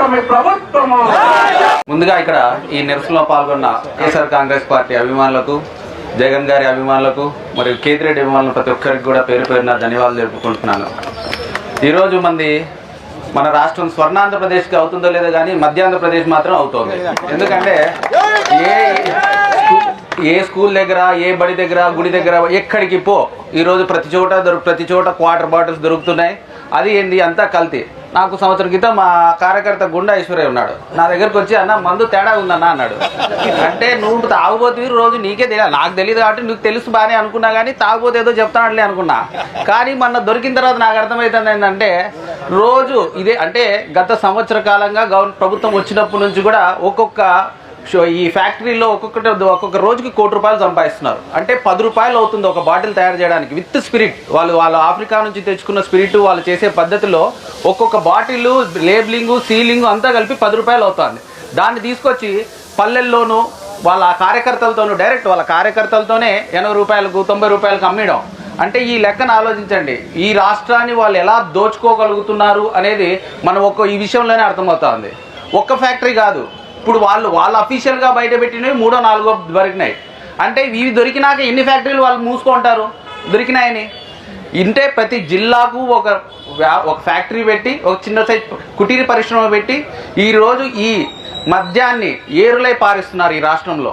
కూటమి ప్రభుత్వము. ముందుగా ఇక్కడ ఈ నిరసనలో పాల్గొన్న వైఎస్ఆర్ కాంగ్రెస్ పార్టీ అభిమానులకు జగన్ గారి అభిమానులకు మరియు కేతిరెడ్డి అభిమానులు ప్రతి ఒక్కరికి కూడా పేరు పేరున ధన్యవాదాలు జరుపుకుంటున్నాను ఈరోజు మంది మన రాష్ట్రం స్వర్ణాంధ్రప్రదేశ్కి అవుతుందో లేదో కానీ మధ్యాంధ్రప్రదేశ్ మాత్రం అవుతుంది. ఎందుకంటే ఏ ఏ స్కూల్ దగ్గర ఏ బడి దగ్గర గుడి దగ్గర ఎక్కడికి పో ఈరోజు ప్రతి చోట దొరు ప్రతి చోట క్వార్టర్ బాటిల్స్ దొరుకుతున్నాయి. అది ఏంటి అంతా కల్తీ. నాకు సంవత్సరం క్రితం మా కార్యకర్త గుండా ఈశ్వరయ్య ఉన్నాడు. నా దగ్గరకు వచ్చి అన్న మందు తేడా ఉందన్న అన్నాడు. అంటే నువ్వు తాగుబోతు రోజు నీకే తెలియదు నాకు తెలియదు కాబట్టి నీకు తెలుసు బాగానే అనుకున్నా కానీ తాగుబోతు ఏదో చెప్తానట్లే అనుకున్నా. కానీ మొన్న దొరికిన తర్వాత నాకు అర్థమవుతుంది ఏంటంటే రోజు ఇదే అంటే గత సంవత్సర కాలంగా గవర్న ప్రభుత్వం వచ్చినప్పటి నుంచి కూడా ఒక్కొక్క సో ఈ ఫ్యాక్టరీలో ఒక్కొక్కటి ఒక్కొక్క రోజుకి కోటి రూపాయలు సంపాదిస్తున్నారు. అంటే పది రూపాయలు అవుతుంది ఒక బాటిల్ తయారు చేయడానికి. With spirit. వాళ్ళు వాళ్ళు ఆఫ్రికా నుంచి తెచ్చుకున్న స్పిరిట్ వాళ్ళు చేసే పద్ధతిలో ఒక్కొక్క బాటిల్ లేబులింగ్ సీలింగ్ అంతా కలిపి పది రూపాయలు అవుతుంది. దాన్ని తీసుకొచ్చి పల్లెల్లోనూ వాళ్ళ కార్యకర్తలతోనూ డైరెక్ట్ వాళ్ళ కార్యకర్తలతోనే ఎనభై రూపాయలకు తొంభై రూపాయలకు అమ్మేయడం. అంటే ఈ లెక్కను ఆలోచించండి. ఈ రాష్ట్రాన్ని వాళ్ళు ఎలా దోచుకోగలుగుతున్నారు అనేది మనం ఒక్క ఈ విషయంలోనే అర్థమవుతుంది. ఒక్క ఫ్యాక్టరీ కాదు. ఇప్పుడు వాళ్ళు వాళ్ళు అఫీషియల్గా బయట పెట్టినవి మూడో నాలుగో దొరికినాయి. అంటే ఇవి దొరికినాక ఎన్ని ఫ్యాక్టరీలు వాళ్ళు మూసుకుంటారు? దొరికినాయని. ఇంటే ప్రతి జిల్లాకు ఒక ఒక ఫ్యాక్టరీ పెట్టి ఒక చిన్న సైజ్ కుటీర పరిశ్రమ పెట్టి ఈరోజు ఈ మద్యాన్ని ఏరులై పారిస్తున్నారు ఈ రాష్ట్రంలో.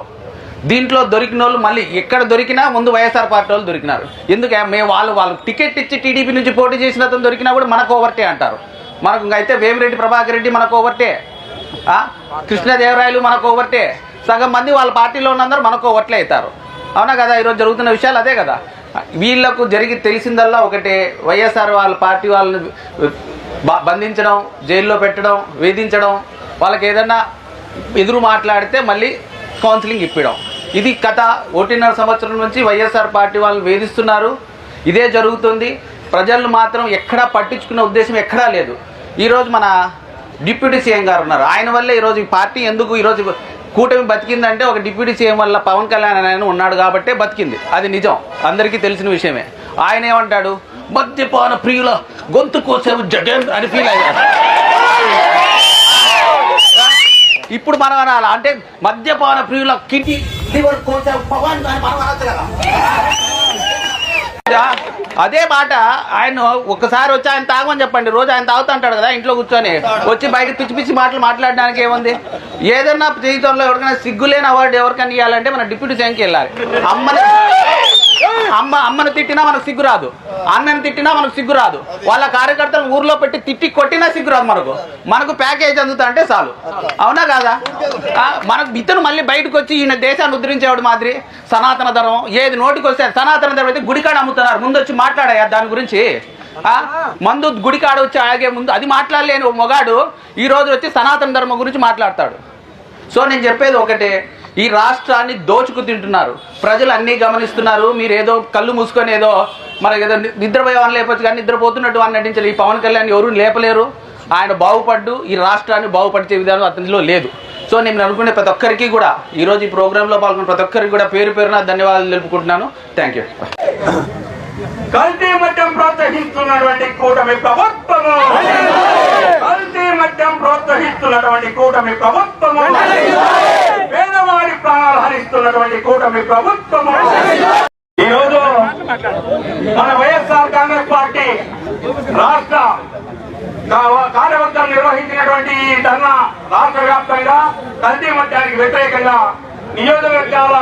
దీంట్లో దొరికిన వాళ్ళు మళ్ళీ ఎక్కడ దొరికినా ముందు వైఎస్ఆర్ పార్టీ వాళ్ళు దొరికినారు. ఎందుకే? మేము వాళ్ళు వాళ్ళు టికెట్ ఇచ్చి టీడీపీ నుంచి పోటీ చేసిన అతను దొరికినా కూడా మనకు ఓవర్టే అంటారు. మనకు అయితే వేమిరెడ్డి ప్రభాకర్ రెడ్డి మనకు ఓవర్టే. కృష్ణదేవరాయలు మనకు ఒకటే సగం మంది వాళ్ళ పార్టీలో ఉన్నందరూ మనకు ఒకట్లే అవుతారు. అవునా కదా? ఈరోజు జరుగుతున్న విషయాలు అదే కదా. వీళ్ళకు జరిగి తెలిసిందల్లా ఒకటే. వైఎస్ఆర్ వాళ్ళ పార్టీ వాళ్ళని బంధించడం జైల్లో పెట్టడం వేధించడం వాళ్ళకి ఏదన్నా ఎదురు మాట్లాడితే మళ్ళీ కౌన్సిలింగ్ ఇప్పడం. ఇది కథ. ఒకటిన్నర సంవత్సరం నుంచి వైఎస్ఆర్ పార్టీ వాళ్ళని వేధిస్తున్నారు. ఇదే జరుగుతుంది. ప్రజలు మాత్రం ఎక్కడా పట్టించుకునే ఉద్దేశం ఎక్కడా లేదు. ఈరోజు మన డిప్యూటీ సీఎం గారు ఉన్నారు. ఆయన వల్లే ఈరోజు ఈ పార్టీ ఎందుకు ఈరోజు కూటమి బతికిందంటే ఒక డిప్యూటీ సీఎం వల్ల పవన్ కళ్యాణ్ ఆయన ఉన్నాడు కాబట్టే బతికింది. అది నిజం. అందరికీ తెలిసిన విషయమే. ఆయన ఏమంటాడు? మద్యపాన ప్రియుల గొంతు కోసేవు జగన్ అని ఫీల్ అయ్యారు. ఇప్పుడు మనం అనాలి? అంటే మద్యపాన ప్రియుల కిడ్నీ లివర్ కోసేవు పవన్ అని మనం అనొచ్చు కదా. అదే మాట ఆయన ఒక్కసారి వచ్చి ఆయన తాగమని చెప్పండి. రోజు ఆయన తాగుతుంటాడు కదా ఇంట్లో కూర్చొని. వచ్చి బయట పిచ్చి పిచ్చి మాటలు మాట్లాడడానికి ఏముంది? ఏదన్నా జీవితంలో ఎవరికైనా సిగ్గులేని అవార్డు ఎవరికైనా ఇవ్వాలంటే మన డిప్యూటీ సీఎంకి వెళ్ళాలి. అమ్మని అమ్మ అమ్మని తిట్టినా మనకు సిగ్గు రాదు. అన్నని తిట్టినా మనకు సిగ్గు రాదు. వాళ్ళ కార్యకర్తలు ఊర్లో పెట్టి తిట్టి కొట్టినా సిగ్గురాదు మనకు. మనకు ప్యాకేజ్ అందుతా అంటే చాలు. అవునా కాదా? మనకు ఇతను మళ్ళీ బయటకు వచ్చి ఈయన దేశాన్ని ఉద్ధరించేవాడు మాదిరి. సనాతన ధర్మం. ఏది నోటికి వస్తే సనాతన ధర్మం అయితే గుడికాడ అమ్ముతున్నారు. ముందు వచ్చి మాట్లాడాయా దాని గురించి? మందు గుడికాడ వచ్చి ఆగే ముందు అది మాట్లాడలేని ఓ మొగాడు ఈ రోజు వచ్చి సనాతన ధర్మం గురించి మాట్లాడతాడు. సో నేను చెప్పేది ఒకటే. ఈ రాష్ట్రాన్ని దోచుకు తింటున్నారు. ప్రజలు అన్నీ గమనిస్తున్నారు. మీరు ఏదో కళ్ళు మూసుకొని ఏదో మనకి ఏదో ని- నిద్రపోయేవాన్ని లేపచ్చు కానీ నిద్రపోతున్నట్టు అని నటించాలి ఈ పవన్ కళ్యాణ్ ఎవరు లేపలేరు. ఆయన బాగుపడ్డు ఈ రాష్ట్రాన్ని బాగుపడిచే విధానం అతనిలో లేదు. సో నేను అనుకునే ప్రతి ఒక్కరికి కూడా ఈరోజు ఈ ప్రోగ్రాంలో పాల్గొన్న ప్రతి ఒక్కరికి కూడా పేరు పేరున ధన్యవాదాలు తెలుపుకుంటున్నాను. థ్యాంక్ యూ కల్తీ మద్యం ప్రోత్సహిస్తున్నటువంటి కూటమి ప్రభుత్వము. కల్తీ మద్యం ప్రోత్సహిస్తున్నటువంటి కూటమి ప్రభుత్వము. ప్రాణాలు కూటమి ప్రభుత్వము. ఈరోజు మన వైఎస్ఆర్ కాంగ్రెస్ పార్టీ రాష్ట్ర కార్యవర్గం నిర్వహించినటువంటి ఈ ధర్నా రాష్ట్ర వ్యాప్తంగా కల్తీ మద్యానికి వ్యతిరేకంగా నియోజకవర్గాల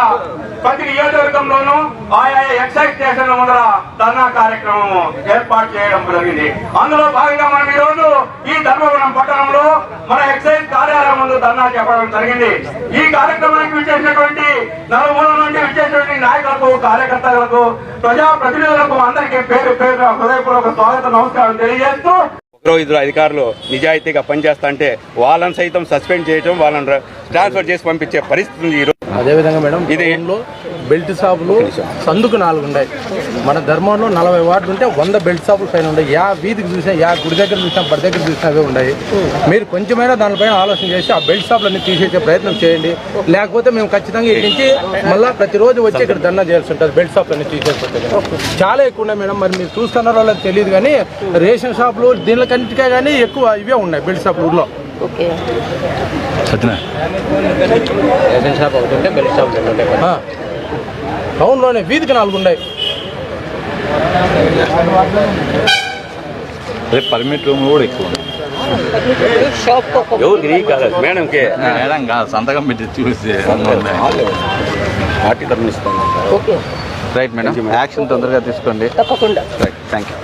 ప్రతి నియోజకవర్గంలోనూ ఆయా ఎక్సైజ్ స్టేషన్ల ముందర ధర్నా కార్యక్రమం ఏర్పాటు చేయడం జరిగింది. అందులో భాగంగా మనం ఈ రోజు ఈ ధర్మవరం పట్టణంలో మన ఎక్సైజ్ కార్యాలయం ముందు ధర్నా చెప్పడం జరిగింది. ఈ కార్యక్రమానికి విచ్చేసినటువంటి నలుమూల నుండి విచ్చేసినటువంటి నాయకులకు కార్యకర్తలకు ప్రజా ప్రతినిధులకు అందరికీ పేరు పేరు హృదయపూర్వక స్వాగత నమస్కారం తెలియజేస్తూ ఒకరో ఇద్దరు అధికారులు నిజాయితీగా పనిచేస్తా అంటే వాళ్ళని సైతం సస్పెండ్ చేయటం వాళ్ళని ట్రాన్స్ఫర్ చేసి పంపించే పరిస్థితి ఈరోజు అదేవిధంగా మేడం ఇది- బెల్ట్ షాపులు సందుకు నాలుగు ఉన్నాయి మన ధర్మంలో నలభై వార్డులు ఉంటే వంద బెల్ట్ షాపులు పైన ఉన్నాయి యా వీధికి చూసినా యా గుడి దగ్గర చూసినా బడి దగ్గర చూసినా అవే ఉన్నాయి మీరు కొంచెమైనా దానిపైన ఆలోచన చేసి ఆ బెల్ట్ షాపులన్నీ తీసేసే ప్రయత్నం చేయండి. లేకపోతే మేము ఖచ్చితంగా ఇక్కడి నుంచి మళ్ళీ ప్రతిరోజు వచ్చి ఇక్కడ ధర్నా చేయాల్సి ఉంటుంది. బెల్ట్ షాపులన్నీ తీసేసిపోతే చాలా ఎక్కువ ఉన్నాయి మేడం. మరి మీరు చూస్తున్నారో లేదో తెలియదు కానీ రేషన్ షాపులు దీనికంటికే కానీ ఎక్కువ ఇవే ఉన్నాయి బెల్ట్ షాపులు ఊర్లో. ఓకే. రేషన్ షాప్ ఒకటి ఉంటే బెల్ట్ షాప్ రెండు ఉంటాయి ఆ. టౌన్లోనే వీధికి నాలుగు ఉన్నాయి. పర్మిట్ రూమ్ కూడా ఎక్కువ ఎవరికి కాదు మేడంకి మేడం కాదు సంతకం పెట్టి చూసి party okay. Right madam. Action తొందరగా తీసుకోండి. తప్పకుండా. Right thank you